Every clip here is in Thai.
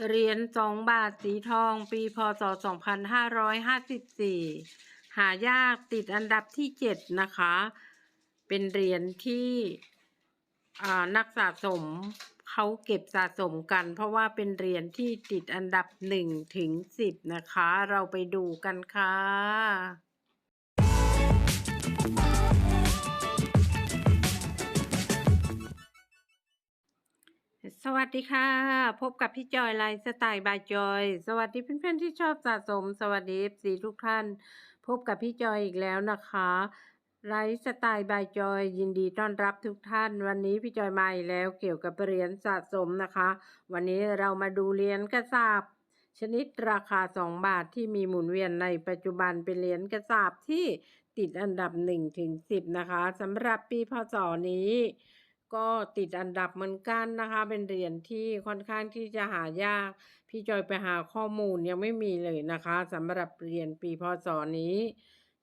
เหรียญสองบาทสีทอง ปีพศ 2554 หายากติดอันดับที่7นะคะ เป็นเหรียญที่อ่านักสะสมเขาเก็บสะสมกัน เพราะว่าเป็นเหรียญที่ติดอันดับ1ถึง10นะคะ เราไปดูกันค่ะ สวัสดีค่ะ พบกับพี่จอยไลฟ์สไตล์บายจอย สวัสดีเพื่อนๆที่ชอบสะสม สวัสดีสีทุกท่าน พบกับพี่จอยอีกแล้วนะคะไลฟ์สไตล์บายจอย ยินดีต้อนรับทุกท่าน วันนี้พี่จอยมาอีกแล้วเกี่ยวกับเหรียญสะสมนะคะ วันนี้เรามาดูเหรียญกระสาบชนิดราคา 2 บาทที่มีหมุนเวียนในปัจจุบันเป็นเหรียญกระสาบที่ติดอันดับ1ถึง10นะคะสำหรับปีพศนี้ ก็ติดอันดับเหมือนกันนะคะ เป็นเหรียญที่ค่อนข้างที่จะหายาก พี่จอยไปหาข้อมูลยังไม่มีเลยนะคะสำหรับเหรียญปีพศนี้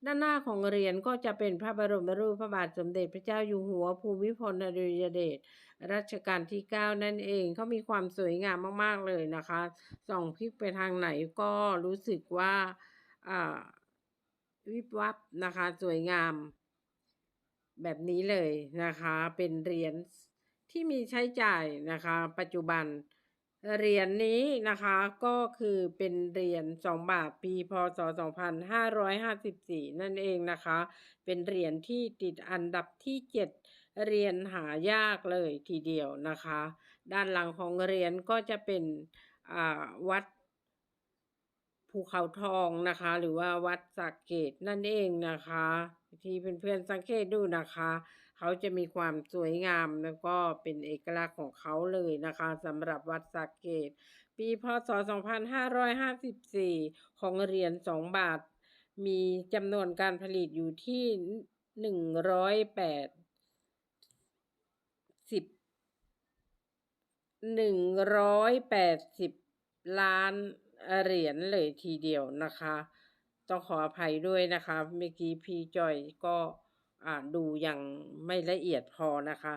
ด้านหน้าของเหรียญก็จะเป็นพระบรมรูปพระบาทสมเด็จพระเจ้าอยู่หัวภูมิพลอดุลยเดชรัชกาลที่ 9 นั่นเองเขามีความสวยงามมากๆเลยนะคะส่องพลิกไปทางไหนก็รู้สึกว่าอ่าวิบวับนะคะ สวยงาม แบบนี้เลยนะคะ เป็นเหรียญที่มีใช้จ่ายนะคะ ปัจจุบันเหรียญนี้นะคะก็คือเป็นเหรียญ2บาทปีพศ 2554 นั่นเองนะคะ เป็นเหรียญที่ติดอันดับที่ 7เหรียญหายากเลยทีเดียวนะคะ ด้านหลังของเหรียญก็จะเป็นอ่าวัด ภูเขาทองนะคะ หรือว่าวัดสักเกตนั่นเองนะคะ ที่เพื่อนๆสังเกตดูนะคะ เขาจะมีความสวยงามแล้วก็เป็นเอกลักษณ์ของเขาเลยนะคะสำหรับวัดสักเกต ปีพศ 2554 ของเหรียญ 2 บาท มีจำนวนการผลิตอยู่ที่ 108 180 ล้าน เหรียญเลยทีเดียวนะคะ ต้องขออภัยด้วยนะคะ เมื่อกี้พี่จอยก็อ่าดูอย่างไม่ละเอียดพอนะคะ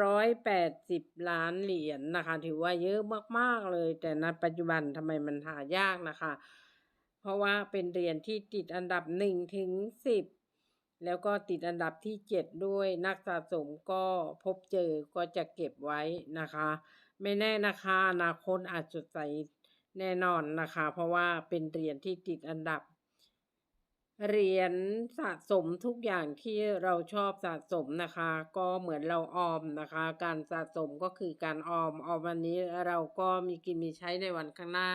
ร้อยแปดสิบล้านเหรียญนะคะ ถือว่าเยอะมากๆเลย แต่ณปัจจุบันทำไมมันหายากนะคะ เพราะว่าเป็นเหรียญที่ติดอันดับหนึ่งถึงสิบแล้วก็ติดอันดับที่เจ็ดด้วยนักสะสมก็พบเจอก็จะเก็บไว้นะคะ ไม่แน่นะคะอนาคตอาจจะใส แน่นอนนะคะ เพราะว่าเป็นเหรียญที่ติดอันดับ เหรียญสะสมทุกอย่างที่เราชอบสะสมนะคะ ก็เหมือนเราออมนะคะ การสะสมก็คือการออมออมวันนี้เราก็มีกินมีใช้ในวันข้างหน้า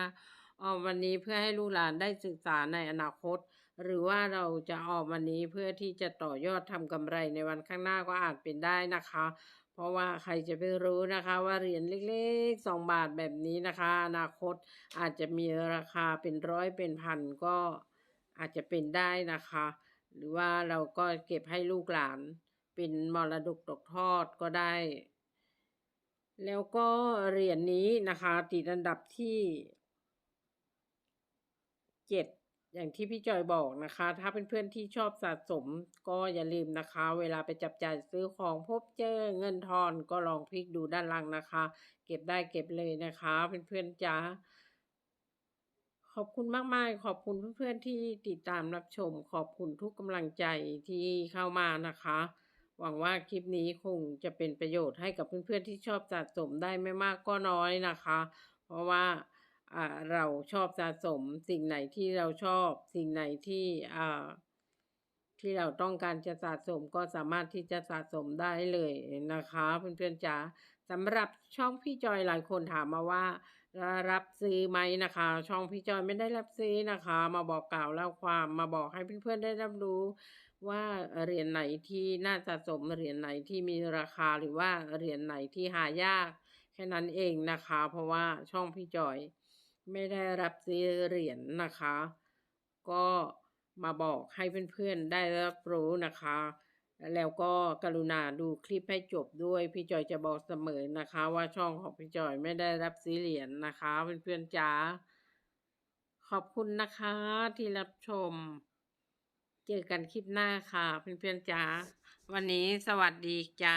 ออมวันนี้เพื่อให้ลูกหลานได้ศึกษาในอนาคต หรือว่าเราจะออมวันนี้เพื่อที่จะต่อยอดทำกำไรในวันข้างหน้าก็อาจเป็นได้นะคะ ราะว่าใครจะไปรู้นะคะว่าเหรียญเล็กๆสองบาทแบบนี้นะคะอนาคตอาจจะมีราคาเป็นร้อยเป็นพันก็อาจจะเป็นได้นะคะ หรือว่าเราก็เก็บให้ลูกหลานเป็นมรดกตกทอดก็ได้ แล้วก็เหรียญนี้นะคะ ติดอันดับที่เจ็ด อย่างที่พี่จอยบอกนะคะ ถ้าเป็นเพื่อนที่ชอบสะสม ก็อย่าลืมนะคะ เวลาไปจับจ่ายซื้อของพบเจอเงินทอนก็ลองพลิกดูด้านล่างนะคะ เก็บได้เก็บเลยนะคะเพื่อนๆจ้าขอบคุณมากๆ ขอบคุณเพื่อนๆที่ติดตามรับชม ขอบคุณทุกกำลังใจที่เข้ามานะคะ หวังว่าคลิปนี้คงจะเป็นประโยชน์ให้กับเพื่อนๆที่ชอบสะสมได้ไม่มากก็น้อยนะคะ เพราะว่าอ่า เราชอบสะสมสิ่งไหนที่เราชอบ สิ่งไหนที่อ่าที่เราต้องการจะสะสมก็สามารถที่จะสะสมได้เลยนะคะเพื่อนๆจ๋าสำหรับช่องพี่จอยหลายคนถามมาว่า รับซื้อไหมนะคะ ช่องพี่จอยไม่ได้รับซื้อนะคะ มาบอกกล่าวเล่าความมาบอกให้เพื่อนๆได้รับรู้ ว่าเหรียญไหนที่น่าสะสมเหรียญไหนที่มีราคาหรือว่าเหรียญไหนที่หายากแค่นั้นเองนะคะ เพราะว่าช่องพี่จอย ไม่ได้รับซื้อเหรียญนะคะ ก็มาบอกให้เพื่อนๆได้รับรู้นะคะ แล้วก็กรุณาดูคลิปให้จบด้วย พี่จอยจะบอกเสมอนะคะ ว่าช่องของพี่จอยไม่ได้รับซื้อเหรียญนะคะ เพื่อนๆจ๋าขอบคุณนะคะที่รับชม เจอกันคลิปหน้าค่ะ เพื่อนๆจ๋าวันนี้สวัสดีจ้า